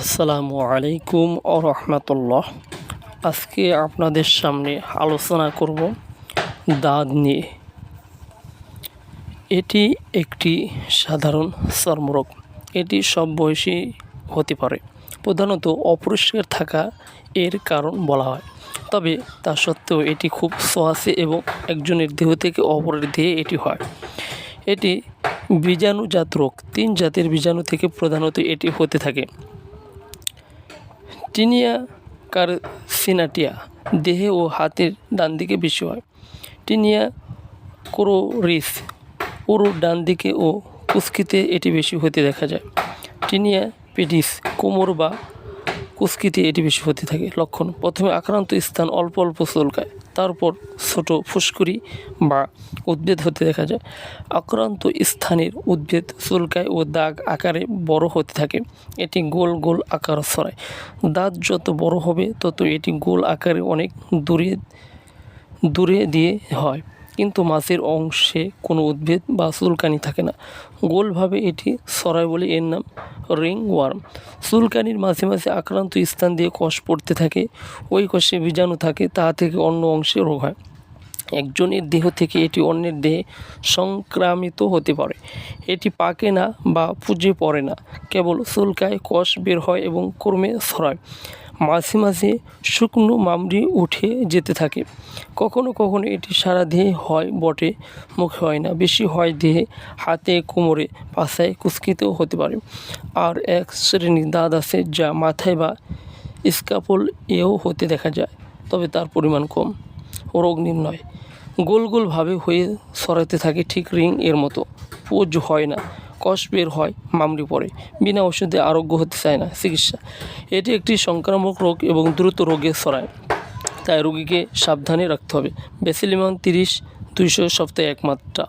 আসসালামু আলাইকুম ও রহমতুল্লাহ। আজকে আপনাদের সামনে আলোচনা করব দাঁত নিয়ে। এটি একটি সাধারণ চর্মরোগ। এটি সব বয়সী হতে পারে। প্রধানত অপরিষ্কার থাকা এর কারণ বলা হয়। তবে তা সত্ত্বেও এটি খুব সহজে এবং একজনের দেহ থেকে অপরের দেহে এটি হয়। এটি বীজাণুজাত রোগ। তিন জাতের বীজাণু থেকে প্রধানত এটি হতে থাকে। টিনিয়া কারসিনাটিয়া দেহে ও হাতের ডান দিকে বেশি হয়। টিনিয়া কোরোরিস পুরো ডান দিকে ও কুস্কিতে এটি বেশি হতে দেখা যায়। টিনিয়া পেডিস, কোমর বা কুস্কিতে এটি বেশি হতে থাকে, লক্ষণ। প্রথমে আক্রান্ত স্থান অল্প অল্প চুলকায়, তারপর ছোট ফুসকুড়ি বা উদ্ভিদ হতে দেখা যায়। আক্রান্ত স্থানের উদ্ভিদ চুলকায় ও দাগ আকারে বড় হতে থাকে, এটি গোল গোল আকার ছড়ায়। দাঁত যত বড় হবে, তত এটি গোল আকারে অনেক দূরে দূরে দিয়ে হয়। কিন্তু মাছের অংশে কোনো উদ্ভিদ বা চুলকানি থাকে না। গোলভাবে এটি ছড়ায় বলে এর নাম রিং ওয়ার্ম চুলকানির মাঝে মাঝে আক্রান্ত স্থান দিয়ে কষ পড়তে থাকে। ওই কষে বীজাণু থাকে, তা থেকে অন্য অংশে রোগ হয়। একজনের দেহ থেকে এটি অন্যের দেহে সংক্রামিত হতে পারে। এটি পাকে না বা পুজে পড়ে না, কেবল চুলকায় কষ বের হয় এবং ক্রমে ছড়ায়। মাঝে মাঝে শুকনো মামড়ি উঠে যেতে থাকে। কখনো কখনো এটি সারা দেহে হয়, বটে, মুখে হয় না। বেশি হয় দেহে, হাতে, কোমরে পাশায় কুচকিতেও হতে পারে। আর এক শ্রেণির দাঁত আছে যা মাথায় বা স্কাপল এও হতে দেখা যায়, তবে তার পরিমাণ কম। রোগ নির্ণয়। গোল গোলভাবে হয়ে সরাতে থাকে ঠিক রিং এর মতো। পোজ হয় না। কষ বের হয় মামড়ি পড়ে বিনা ওষুধে আরোগ্য হতে চায় না, চিকিৎসা। এটি একটি সংক্রামক রোগ এবং দ্রুত রোগে ছড়ায়। তাই রোগীকে সাবধানে রাখতে হবে। বেসিলিমান তিরিশ, দুইশো সপ্তাহে এক মাত্রা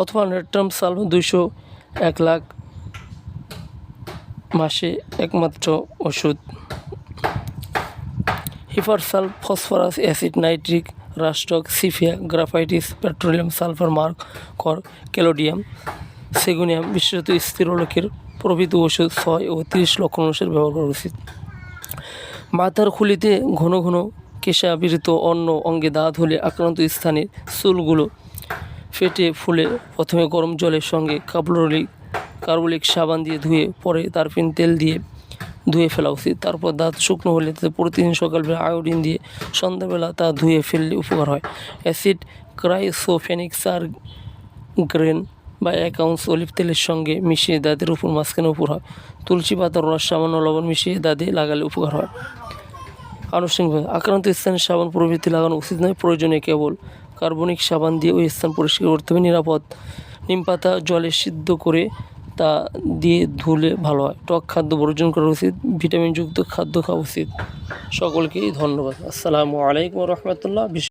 অথবা নেট্রাম সাল দুইশো এক লাখ মাসে একমাত্র ওষুধ। Hepar sulph phosphorus, acid, nitric rhus tox sepia, graphites, petroleum, sulphur merc, cor caladium seguinum বিশেষত স্থিরলোকের প্রভৃতি ওষুধ ছয় ও তিরিশ লক্ষণ অনুসারে ব্যবহার করা উচিত। মাথার খুলিতে ঘন ঘন কেশাবৃত অন্য অঙ্গে দাঁত হলে আক্রান্ত স্থানের চুলগুলো ফেটে ফুলে প্রথমে গরম জলের সঙ্গে কার্বোলিক কার্বলিক সাবান দিয়ে ধুয়ে পরে তারপিন তেল দিয়ে ধুয়ে ফেলা উচিত। তারপর দাঁত শুকনো হলে তাতে প্রতিদিন সকালবেলা আয়োডিন দিয়ে সন্ধ্যাবেলা তা ধুয়ে ফেললে উপকার হয়। অ্যাসিড ক্রাইসোফেনিক সার গ্রেন বা এক আউন্স অলিভ তেলের সঙ্গে মিশিয়ে দাঁতের উপর মাঝখানে উপর হয়। তুলসী পাতার রস সামান্য লবণ মিশিয়ে দাঁতে লাগালে উপকার হয়। আনুষ্ঠানিকভাবে আক্রান্ত স্থানে সাবান প্রভৃতি লাগানো উচিত নয় প্রয়োজনে কেবল কার্বনিক সাবান দিয়ে ওই স্থান পরিষ্কার করতে হবে। নিরাপদ নিম পাতা জলে সিদ্ধ করে তা দিয়ে ধুলে ভালো হয়। টক খাদ্য বর্জন করা উচিত, ভিটামিনযুক্ত খাদ্য খাওয়া উচিত। সকলকেই ধন্যবাদ। আসসালামু আলাইকুম রহমতুল্লাহ।